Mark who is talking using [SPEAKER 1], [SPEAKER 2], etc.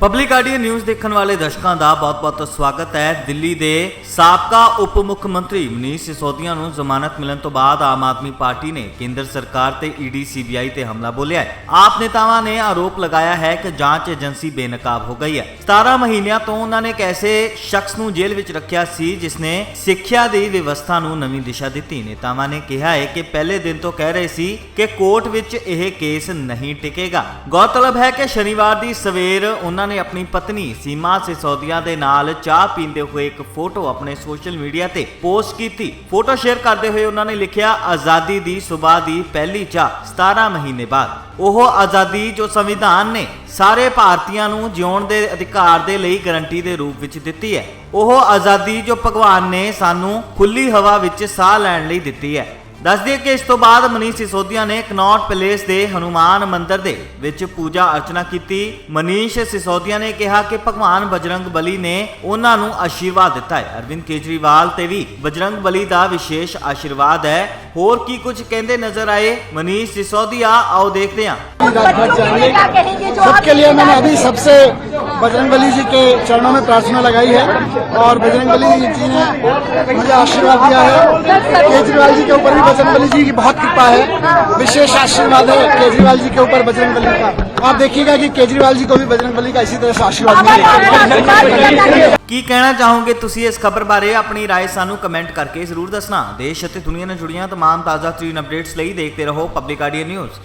[SPEAKER 1] Public audio news ਦੇਖਣ ਵਾਲੇ ਦਰਸ਼ਕਾਂ ਦਾ ਬਹੁਤ-ਬਹੁਤ ਸਵਾਗਤ ਹੈ। ਦਿੱਲੀ ਦੇ ਸਾਬਕਾ ਉਪ ਮੁੱਖ ਮੰਤਰੀ ਮਨੀਸ਼ ਸਿਸੋਦੀਆ ਨੂੰ ਜ਼ਮਾਨਤ ਮਿਲਣ ਤੋਂ ਬਾਅਦ ਆਮ ਆਦਮੀ ਪਾਰਟੀ ਨੇ ਕੇਂਦਰ ਸਰਕਾਰ ਤੇ ਈਡੀ ਸੀਬੀਆਈ ਤੇ ਹਮਲਾ ਬੋਲਿਆ ਹੈ। ਆਪ ਨੇਤਾਵਾਂ ਨੇ ਆਰੋਪ ਲਗਾਇਆ ਹੈ ਕਿ ਜਾਂਚ ਏਜੰਸੀ ਬੇਨਕਾਬ ਹੋ ਗਈ ਹੈ। 17 ਮਹੀਨਿਆਂ ਤੋਂ ਉਹਨਾਂ ਨੇ ਇੱਕ ਐਸੇ ਸ਼ਖਸ ਨੂੰ ਜੇਲ੍ਹ ਵਿੱਚ ਰੱਖਿਆ ਸੀ, ਜਿਸ ਨੇ ਸਿੱਖਿਆ ਦੀ ਵਿਵਸਥਾ ਨੂੰ ਨਵੀਂ ਦਿਸ਼ਾ ਦਿੱਤੀ। ਨੇਤਾਵਾਂ ਨੇ ਕਿਹਾ ਹੈ ਕਿ ਪਹਿਲੇ ਦਿਨ ਤੋਂ ਕਹਿ ਰਹੇ ਸੀ ਕਿ ਕੋਰਟ ਵਿੱਚ ਇਹ ਕੇਸ ਨਹੀਂ ਟਿਕੇਗਾ। ਗੌਰਤਲਬ ਹੈ ਕਿ ਸ਼ਨੀਵਾਰ ਦੀ ਸਵੇਰ ਉਹਨਾਂ ਨੇ ਆਪਣੀ ਪਤਨੀ ਸੀਮਾ ਸਿਸੋਦੀਆ ਦੇ ਨਾਲ ਚਾਹ ਪੀਂਦੇ ਹੋਏ ਇੱਕ ਫੋਟੋ ਆਪਣੇ ਸੋਸ਼ਲ ਮੀਡੀਆ ਤੇ ਪੋਸਟ ਕੀਤੀ। ਫੋਟੋ ਸ਼ੇਅਰ ਕਰਦੇ ਹੋਏ ਉਹਨਾਂ ਨੇ ਲਿਖਿਆ, ਆਜ਼ਾਦੀ ਦੀ ਸਵੇਰ ਦੀ ਪਹਿਲੀ ਚਾਹ 17 ਮਹੀਨੇ ਬਾਅਦ। ਉਹ ਆਜ਼ਾਦੀ ਜੋ ਸੰਵਿਧਾਨ ਨੇ ਸਾਰੇ ਭਾਰਤੀਆਂ ਨੂੰ ਜਿਉਣ ਦੇ ਅਧਿਕਾਰ ਦੇ ਲਈ ਗਾਰੰਟੀ ਦੇ ਰੂਪ ਵਿੱਚ ਦਿੱਤੀ ਹੈ। ਉਹ ਆਜ਼ਾਦੀ ਜੋ ਭਗਵਾਨ ਨੇ ਸਾਨੂੰ ਖੁੱਲੀ ਹਵਾ ਵਿੱਚ ਸਾਹ ਲੈਣ ਲਈ ਦਿੱਤੀ ਹੈ। ਦੱਸ ਦਈਏ ਕਿ ਇਸ ਤੋਂ ਬਾਅਦ ਮਨੀਸ਼ ਸਿਸੋਦੀਆ ਨੇ ਕਨੌਟ ਪੈਲੇਸ ਦੇ ਹਨੂਮਾਨ ਮੰਦਿਰ ਦੇ ਵਿੱਚ ਪੂਜਾ ਅਰਚਨਾ ਕੀਤੀ ਮਨੀਸ਼ ਸਿਸੋਦੀਆ ਨੇ ਕਿਹਾ ਕਿ ਭਗਵਾਨ ਬਜਰੰਗ ਬਲੀ ਨੇ ਉਹਨਾਂ ਨੂੰ ਆਸ਼ੀਰਵਾਦ ਦਿੱਤਾ ਹੈ ਅਰਵਿੰਦ ਕੇਜਰੀਵਾਲ ਤੇ ਵੀ ਬਜਰੰਗ ਬਲੀ ਦਾ ਵਿਸ਼ੇਸ਼ ਆਸ਼ੀਰਵਾਦ ਹੈ ਹੋਰ ਕੀ ਕੁਝ ਕਹਿੰਦੇ ਨਜ਼ਰ ਆਏ ਮਨੀਸ਼ ਸਿਸੋਦੀਆ ਆਓ ਦੇਖਦੇ ਹਾਂ
[SPEAKER 2] राजघाट जाएंगे सबके लिए मैंने अभी सबसे बजरंग बली जी के चरणों में प्रार्थना लगाई है और बजरंग बली जी ने मुझे आशीर्वाद दिया है केजरीवाल जी के ऊपर भी बजरंग बली जी की बहुत कृपा है विशेष आशीर्वाद है केजरीवाल जी के ऊपर बजरंग बली का आप देखिएगा कि केजरीवाल जी को भी बजरंग बली का इसी तरह से आशीर्वाद मिलेगा
[SPEAKER 1] ਕੀ ਕਹਿਣਾ ਚਾਹੋਗੇ ਤੁਸੀਂ ਇਸ ਖਬਰ ਬਾਰੇ ਆਪਣੀ رائے ਸਾਨੂੰ ਕਮੈਂਟ ਕਰਕੇ ਜ਼ਰੂਰ ਦੱਸਣਾ ਦੇਸ਼ ਅਤੇ ਦੁਨੀਆ ਨਾਲ ਜੁੜੀਆਂ तमाम ਤਾਜ਼ਾ ਤਰੀਨ ਅਪਡੇਟਸ ਲਈ ਦੇਖਦੇ ਰਹੋ ਪਬਲਿਕ ਆਡੀਓ ਨਿਊਜ਼